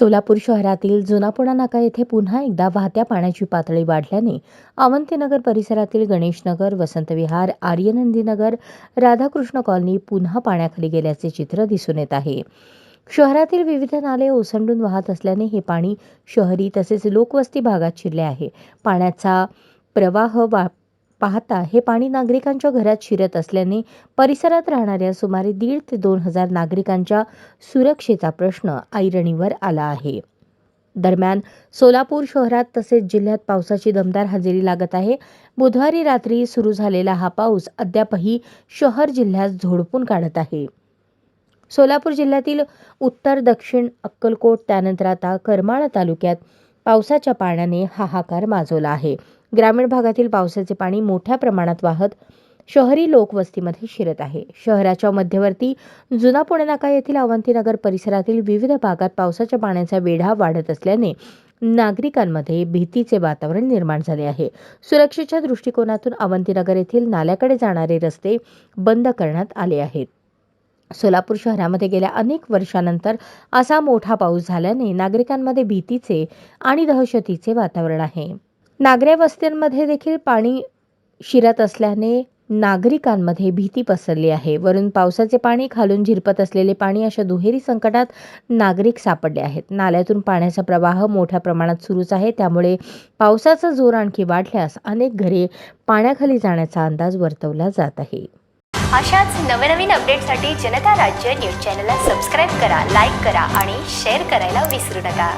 सोलापूर शहरातील जुनापुणा नाका येथे पुन्हा एकदा वाहत्या पाण्याची पातळी वाढल्याने अवंतीनगर परिसरातील गणेशनगर वसंतविहार आर्यनंदीनगर राधाकृष्ण कॉलनी पुन्हा पाण्याखाली गेल्याचे चित्र दिसून येत आहे. शहरातील विविध नाले ओसंडून वाहत असल्याने हे पाणी शहरी तसेच लोकवस्ती भागात शिरले आहे. पाण्याचा प्रवाह वा पाहता हे पाणी नागरिकांच्या घरात शिरत असल्याने परिसरात राहणाऱ्या सुमारे दीड ते दोन हजार नागरिकांच्या सुरक्षेचा प्रश्न ऐरणीवर आला आहे. दरम्यान सोलापूर शहरात तसेच जिल्ह्यात पावसाची दमदार हजेरी लागत आहे. बुधवारी रात्री सुरू झालेला हा पाऊस अद्यापही शहर जिल्ह्यात झोडपून काढत आहे. सोलापूर जिल्ह्यातील उत्तर दक्षिण अक्कलकोट त्यानंतर आता करमाळा तालुक्यात पावसाच्या पाण्याने हाहाकार माजवला आहे. ग्रामीण भागातील पावसाचे पाणी मोठ्या प्रमाणात वाहत शहरी लोकवस्तीमध्ये शिरत आहे. शहराच्या मध्यवर्ती जुना पुणे नाका येथील अवंतीनगर परिसरातील विविध भागात पावसाच्या पाण्याचा वेढा वाढत असल्याने नागरिकांमध्ये भीतीचे वातावरण निर्माण झाले आहे. सुरक्षेच्या दृष्टिकोनातून अवंतीनगर येथील नाल्याकडे जाणारे रस्ते बंद करण्यात आले आहेत. सोलापूर शहरामध्ये गेल्या अनेक वर्षानंतर असा मोठा पाऊस झाल्याने नागरिकांमध्ये भीतीचे आणि दहशतीचे वातावरण आहे. नागऱ्या वस्त्यांमध्ये देखील पाणी शिरत असल्याने नागरिकांमध्ये भीती पसरली आहे. वरून पावसाचे पाणी खालून झिरपत असलेले पाणी अशा दुहेरी संकटात नागरिक सापडले आहेत. नाल्यातून पाण्याचा प्रवाह मोठ्या प्रमाणात सुरूच आहे. त्यामुळे पावसाचा जोर आणखी वाढल्यास अनेक घरे पाण्याखाली जाण्याचा अंदाज वर्तवला जात आहे. अशाच नवनवीन अपडेटसाठी जनता राज्य न्यूज चॅनलला सबस्क्राईब करा लाईक करा आणि शेअर करायला विसरू नका.